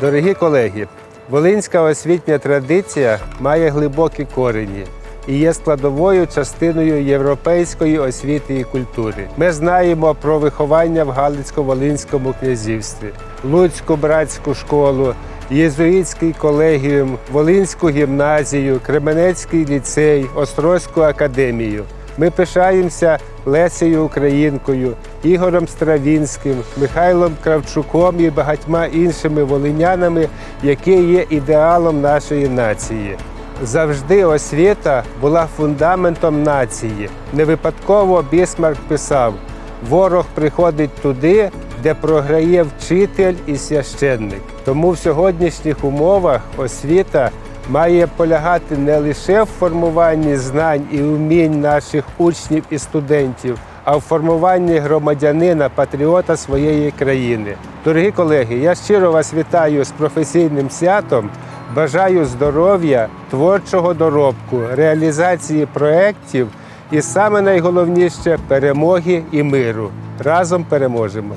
Дорогі колеги, волинська освітня традиція має глибокі корені і є складовою частиною європейської освіти і культури. Ми знаємо про виховання в Галицько-Волинському князівстві, Луцьку братську школу, Єзуїтський колегіум, Волинську гімназію, Кременецький ліцей, Острозьку академію. Ми пишаємося Лесею Українкою, Ігорем Стравінським, Михайлом Кравчуком і багатьма іншими волинянами, які є ідеалом нашої нації. Завжди освіта була фундаментом нації. Не випадково Бісмарк писав: ворог приходить туди, де програє вчитель і священник. Тому в сьогоднішніх умовах освіта має полягати не лише в формуванні знань і вмінь наших учнів і студентів, а в формуванні громадянина, патріота своєї країни. Дорогі колеги, я щиро вас вітаю з професійним святом. Бажаю здоров'я, творчого доробку, реалізації проєктів і саме найголовніше перемоги і миру. Разом переможемо.